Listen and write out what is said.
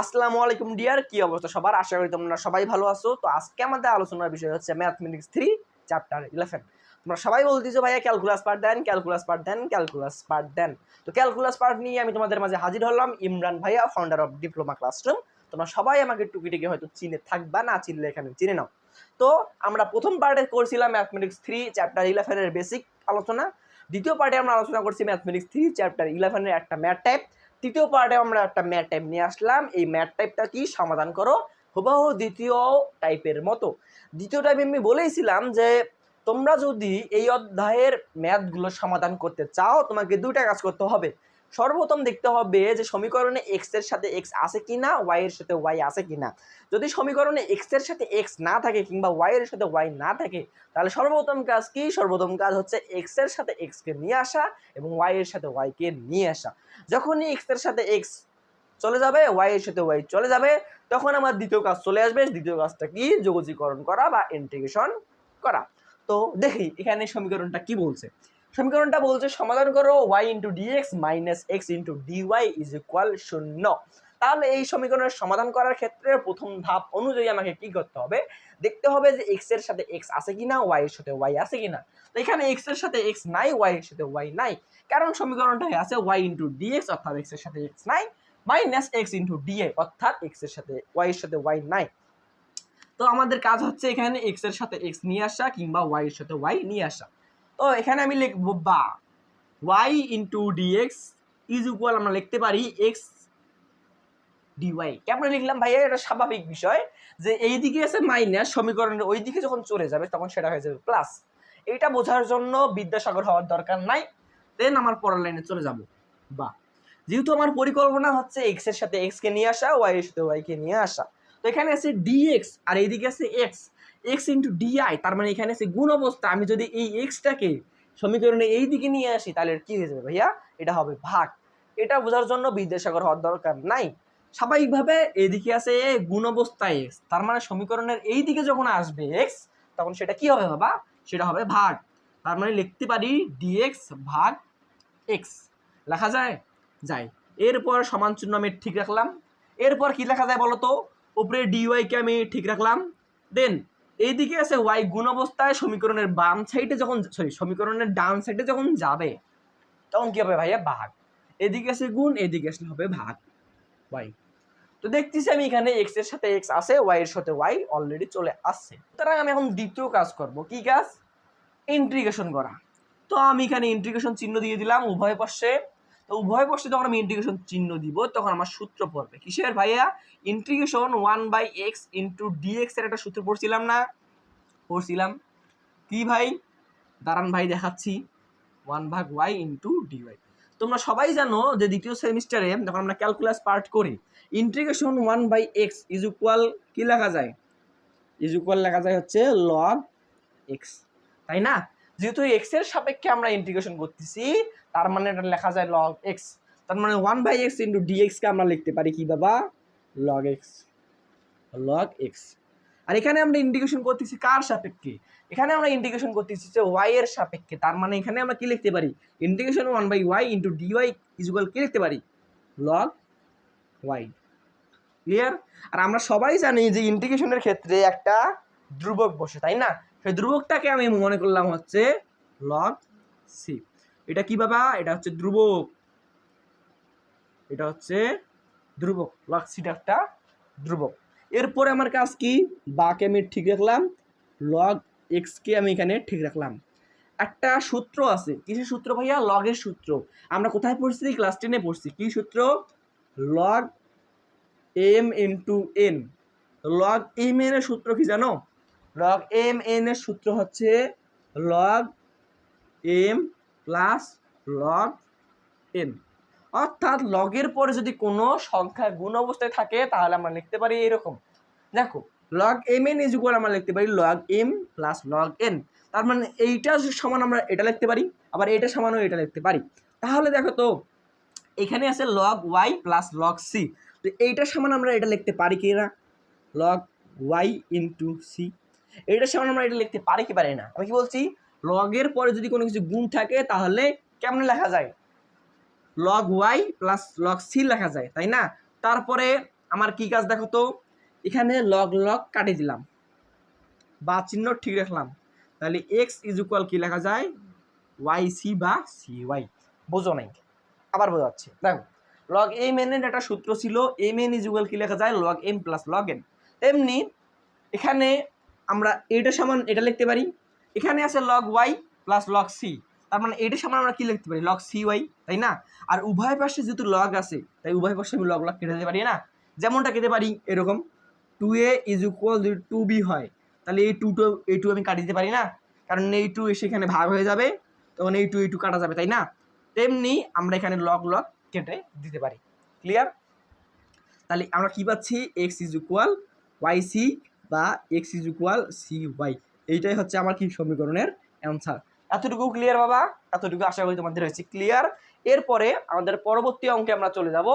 আসসালামু আলাইকুম ডিয়ার কি অবস্থা সবার? আশা করি তোমরা সবাই ভালো আছো। তো আজকে আমাদের আলোচনার বিষয় হচ্ছে ম্যাথমেটিক্স থ্রি চ্যাপ্টার ইলেভেন তোমরা সবাই বলতেছো, ভাইয়া calculus part then calculus part then calculus part then. তো ক্যালকুলাস পার্ট নিয়ে আমি তোমাদের মাঝে হাজির হলাম ইমরান ভাইয়া ফাউন্ডার অফ ডিপ্লোমা ক্লাসরুম তোমরা সবাই আমাকে টুকিটিকে হয়তো চিনে থাকবা, না চিনলে এখানে চিনে নাও। তো আমরা প্রথম পার্টে করছিলাম ম্যাথমেটিক্স থ্রি চ্যাপ্টার ইলেভেনের বেসিক আলোচনা। দ্বিতীয় পার্টে আমরা আলোচনা করছি ম্যাথমেটিক্স থ্রি চ্যাপ্টার ইলেভেনের একটা ম্যাথ টাইপ তৃতীয় পার্টে আমরা একটা ম্যাট টাইপ নিয়ে আসলাম। এই ম্যাট টাইপটা কি? সমাধান করো। হুবহু দ্বিতীয় টাইপের মতো। দ্বিতীয় টাইপে আমি বলেইছিলাম যে, তোমরা যদি এই অধ্যায়ের ম্যাথগুলো সমাধান করতে চাও, তোমাকে দুইটা কাজ করতে হবে। সর্বপ্রথম দেখতে হবে যে সমীকরণে এক্সের সাথে এক্স আছে কিনা ওয়াই এর সাথে ওয়াই আছে কিনা। যদি সমীকরণে এক্সের সাথে এক্স না থাকে কিংবা ওয়াই এর সাথে ওয়াই না থাকে, তাহলে সর্বপ্রথম কাজ কি? সর্বপ্রথম কাজ হচ্ছে এক্সের সাথে এক্স কে নিয়ে আসা এবং ওয়াই এর সাথে ওয়াই কে নিয়ে আসা। যখনই এক্সের সাথে এক্স চলে যাবে ওয়াই এর সাথে ওয়াই চলে যাবে, তখন আমার দ্বিতীয় কাজ চলে আসবে। দ্বিতীয় কাজটা কি? যোগজীকরণ করা বা ইন্টিগ্রেশন করা। তো দেখি এখানে সমীকরণটা কি বলছে। সমীকরণটা বলছে, সমাধান করো Y into D X minus X into D Y is equal শূন্য। তাহলে এই সমীকরণের সমাধান করার ক্ষেত্রে প্রথম ধাপ অনুযায়ী আমাকে কি করতে হবে? দেখতে হবে যে এক্সের সাথে এক্স আছে কিনা ওয়াই এর সাথে ওয়াই আছে কিনা। তো এখানে এক্সের সাথে এক্স নাই ওয়াই এর সাথে ওয়াই নাই। কারণ সমীকরণটা আছে ওয়াই ইন্টু ডিএক্স অর্থাৎ এক্সের সাথে এক্স নাই মাইনাস এক্স ইন্টু ডিএ অর্থাৎ এক্সের সাথে ওয়াই এর সাথে ওয়াই নাই। তো আমাদের কাজ হচ্ছে এখানে এক্সের সাথে এক্স নিয়ে আসা কিংবা ওয়াই এর সাথে ওয়াই নিয়ে আসা। তো এখানে আমি লিখব বা। Y into D X is equal আমরা লিখতে পারি এক্স ডিওয়াই কেমন লিখলাম ভাইয়া? এটা স্বাভাবিক বিষয় যে এই দিকে আছে মাইনাস সমীকরণের ওই দিকে যখন চলে যাবে তখন সেটা হয়ে যাবে প্লাস এটা বোঝার জন্য বিদ্যাসাগর হওয়ার দরকার নাই। দেন আমার পরের লাইনে চলে যাব, বা। যেহেতু আমার পরিকল্পনা হচ্ছে এক্সের সাথে এক্স কে নিয়ে আসা ওয়াই এর সাথে ওয়াই কে নিয়ে আসা। তো এখানে আছে ডিএক্স আর এইদিকে আছে এক্স এক্স ইন্টু ডিআই তার মানে এখানে আছে গুণ অবস্থা। আমি যদি এই এক্সটাকে সমীকরণে এই দিকে নিয়ে আসি, তাহলে কি হয়ে যাবে ভাইয়া? এটা হবে ভাগ। এটা বোঝার জন্য বিদ্যাসাগর হওয়ার দরকার নাই। স্বাভাবিকভাবে এদিকে আছে গুণ অবস্থা এক্স তার মানে সমীকরণের এই দিকে যখন আসবে এক্স তখন সেটা কি হবে বাবা? সেটা হবে ভাগ। তার মানে লিখতে পারি ডিএক্স ভাগ এক্স লেখা যায়? যায়। এরপর সমান চিহ্ন আমি ঠিক রাখলাম। এরপর কি লেখা যায় বলো তো উপরে ডিওয়াইকে আমি ঠিক রাখলাম। দেন এইদিকে আছে ওয়াই গুণ অবস্থায় সমীকরণের বাম সাইডে যখন সরি সমীকরণের ডান সাইডে যখন যাবে, তখন কি হবে ভাইয়া? ভাগ। এদিকে আছে গুণ, এদিকে আসলে হবে ভাগ। ওয়াই তো দেখতেছি আমি এখানে এক্সের সাথে এক্স আছে ওয়াই এর সাথে ওয়াই অলরেডি চলে আসছে। সুতরাং আমি এখন দ্বিতীয় কাজ করব। কি কাজ? ইন্টিগ্রেশন করা। তো আমি এখানে ইন্টিগ্রেশন চিহ্ন দিয়ে দিলাম, উভয় পাশে তো উভয় পাশে যখন আমি ইন্টিগ্রেশন চিহ্ন দিব, তখন আমার সূত্র পড়বে। কিসের ভাইয়া? Integration one by X into D X এর একটা সূত্র পড়ছিলাম না? পড়ছিলাম। কি ভাই? দাঁড়ান ভাই, দেখাচ্ছি। ওয়ান ভাগ ওয়াই ইন্টু ডিওয়াই তোমরা সবাই জানো যে দ্বিতীয় সেমিস্টারে যখন আমরা ক্যালকুলাস পার্ট করি integration one by X is equal কি লেখা যায়? ইজ ইকুয়াল লেখা যায় হচ্ছে লগ এক্স তাই না? যেহেতু এক্সের সাপেক্ষে আমরা ইন্টিগ্রেশন করতেছি, তার মানে এটা লেখা যায় লগ এক্স তার মানে ওয়ান বাই এক্স ইন্টু ডিএক্সকে আমরা লিখতে পারি কি বাবা? লগ এক্স লগ এক্স আর এখানে আমরা ইন্টিগ্রেশন করতেছি কার সাপেক্ষে? এখানে আমরা ইন্টিগ্রেশন করতেছি যে ওয়াই এর সাপেক্ষে। তার মানে এখানে আমরা কি লিখতে পারি? Integration one by Y into D Y equal কি লিখতে পারি? লগ ওয়াই ক্লিয়ার আর আমরা সবাই জানি যে ইন্টিগ্রেশনের ক্ষেত্রে একটা ধ্রুবক বসে, তাই না? সেই ধ্রুবকটাকে আমি মনে করলাম হচ্ছে লগ সি এটা কি বাবা? এটা হচ্ছে ধ্রুবক। এটা হচ্ছে ধ্রুবক। লগ সিটা একটা ধ্রুবক। এরপরে আমার কাজ কি? বাকে আমি ঠিক রাখলাম। লগ এক্সকে আমি এখানে ঠিক রাখলাম। একটা সূত্র আছে। কিসের সূত্র ভাইয়া? লগের সূত্র। আমরা কোথায় পড়ছি? ক্লাস টেনে পড়ছি। কি সূত্র? Log M into N log M এর সূত্র কি জানো? লগ এম এন এর সূত্র হচ্ছে log M plus log N অর্থাৎ লগের পরে যদি কোনো সংখ্যা গুণ অবস্থায় থাকে, তাহলে আমরা লিখতে পারি এরকম। দেখো লগ এম এন ইজ আমরা লিখতে পারি log M plus log N তার মানে এইটা সমান আমরা এটা লিখতে পারি, আবার এটা সমানও এটা লিখতে পারি। তাহলে দেখো তো, এখানে আছে log y plus log c তো এইটার সমান আমরা এটা লিখতে পারি কি না? লগ ওয়াই ইন্টু সি এইটার সমান আমরা এটা লিখতে পারি কি পারি না। আমি কি বলছি? লগের পরে যদি কোনো কিছু গুণ থাকে, তাহলে কেমন লেখা যায়? Log y plus log c লেখা যায়, তাই না? তারপরে আমার কি কাজ দেখো তো, এখানে লগ লগ কাটে দিলাম। বা চিহ্ন ঠিক রাখলাম। তাহলে এক্স ইজ ইকুয়াল কি লেখা যায়? ওয়াই সি বা সি ওয়াই বোঝো নাই। আবার বোঝাচ্ছি। দেখো লগ এম এন এর একটা সূত্র ছিল এম এন ইজ ইকুয়াল কি লেখা যায়? Log m plus log n তেমনি এখানে আমরা এটা সমান এটা লিখতে পারি। এখানে আছে log y plus log c তার মানে এটা সমান আমরা কি লিখতে পারি? লগ সি ওয়াই তাই না? আর উভয় পাশে যেহেতু লগ আছে, তাই উভয় পাশে আমি লগ লগ কেটে দিতে পারি, না? যেমনটা কেটে পারি, এরকম। টু এ ইজ ইকুয়াল যদি টু বি হয়। তাহলে এই টু টু, এই টু আমি কাটি দিতে পারি, না? কারণ এই টু এসে এখানে ভাগ হয়ে যাবে, তখন এই টু এই টু কাটা যাবে, তাই না? তেমনি আমরা এখানে লগ লগ কেটে দিতে পারি। ক্লিয়ার তাহলে আমরা কি পাচ্ছি? X is equal y c বা x is equal c y. এইটাই হচ্ছে আমার কি সমীকরণের অ্যান্সার। এতটুকু ক্লিয়ার বাবা? এতটুকু আশা করি তোমাদের হয়েছে ক্লিয়ার। এরপরে আমাদের পরবর্তী অঙ্কে আমরা চলে যাব